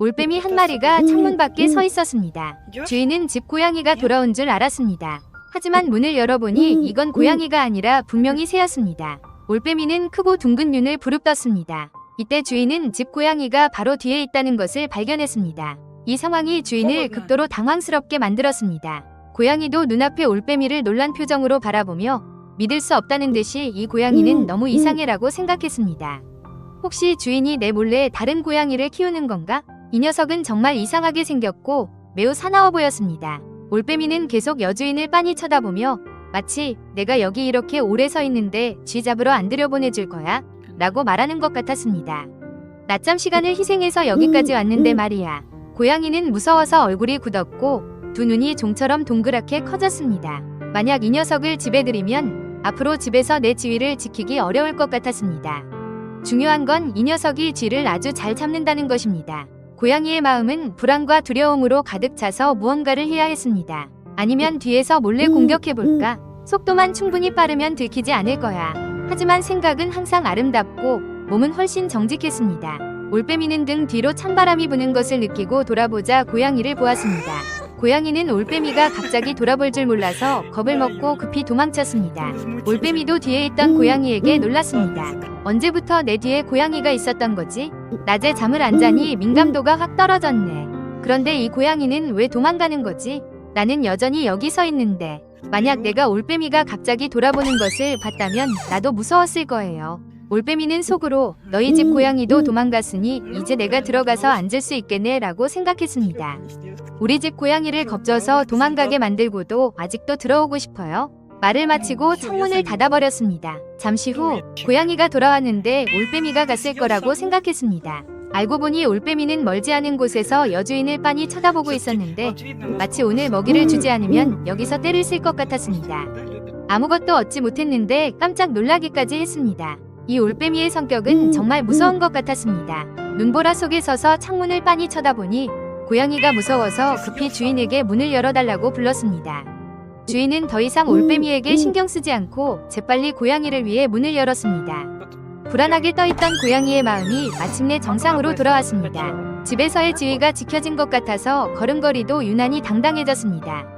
올빼미 한 마리가 창문 밖에 서 있었습니다. 주인은 집 고양이가 돌아온 줄 알았습니다. 하지만 문을 열어보니 이건 고양이가 아니라 분명히 새였습니다. 올빼미는 크고 둥근 눈을 부릅떴습니다. 이때 주인은 집 고양이가 바로 뒤에 있다는 것을 발견했습니다. 이 상황이 주인을 극도로 당황스럽게 만들었습니다. 고양이도 눈앞에 올빼미를 놀란 표정으로 바라보며 믿을 수 없다는 듯이 이 고양이는 너무 이상해라고 생각했습니다. 혹시 주인이 내 몰래 다른 고양이를 키우는 건가? 이 녀석은 정말 이상하게 생겼고 매우 사나워 보였습니다. 올빼미는 계속 여주인을 빤히 쳐다보며 마치 내가 여기 이렇게 오래 서 있는데 쥐 잡으러 안 들여보내줄 거야 라고 말하는 것 같았습니다. 낮잠 시간을 희생해서 여기까지 왔는데 말이야. 고양이는 무서워서 얼굴이 굳었고 두 눈이 종처럼 동그랗게 커졌습니다. 만약 이 녀석을 집에 들이면 앞으로 집에서 내 지위를 지키기 어려울 것 같았습니다. 중요한 건 이 녀석이 쥐를 아주 잘 참는다는 것입니다. 고양이의 마음은 불안과 두려움으로 가득 차서 무언가를 해야 했습니다. 아니면 뒤에서 몰래 공격해볼까? 속도만 충분히 빠르면 들키지 않을 거야. 하지만 생각은 항상 아름답고 몸은 훨씬 정직했습니다. 올빼미는 등 뒤로 찬바람이 부는 것을 느끼고 돌아보자 고양이를 보았습니다. 고양이는 올빼미가 갑자기 돌아볼 줄 몰라서 겁을 먹고 급히 도망쳤습니다. 올빼미도 뒤에 있던 고양이에게 놀랐습니다. 언제부터 내 뒤에 고양이가 있었던 거지? 낮에 잠을 안 자니 민감도가 확 떨어졌네. 그런데 이 고양이는 왜 도망가는 거지? 나는 여전히 여기 서 있는데. 만약 내가 올빼미가 갑자기 돌아보는 것을 봤다면 나도 무서웠을 거예요. 올빼미는 속으로 너희 집 고양이도 도망갔으니 이제 내가 들어가서 앉을 수 있겠네 라고 생각했습니다. 우리 집 고양이를 겁줘서 도망가게 만들고도 아직도 들어오고 싶어요? 말을 마치고 창문을 닫아버렸습니다. 잠시 후 고양이가 돌아왔는데 올빼미가 갔을 거라고 생각했습니다. 알고 보니 올빼미는 멀지 않은 곳에서 여주인을 빤히 쳐다보고 있었는데 마치 오늘 먹이를 주지 않으면 여기서 때를 쓸 것 같았습니다. 아무것도 얻지 못했는데 깜짝 놀라기까지 했습니다. 이 올빼미의 성격은 정말 무서운 것 같았습니다. 눈보라 속에 서서 창문을 빤히 쳐다보니 고양이가 무서워서 급히 주인에게 문을 열어달라고 불렀습니다. 주인은 더 이상 올빼미에게 신경 쓰지 않고 재빨리 고양이를 위해 문을 열었습니다. 불안하게 떠있던 고양이의 마음이 마침내 정상으로 돌아왔습니다. 집에서의 지위가 지켜진 것 같아서 걸음걸이도 유난히 당당해졌습니다.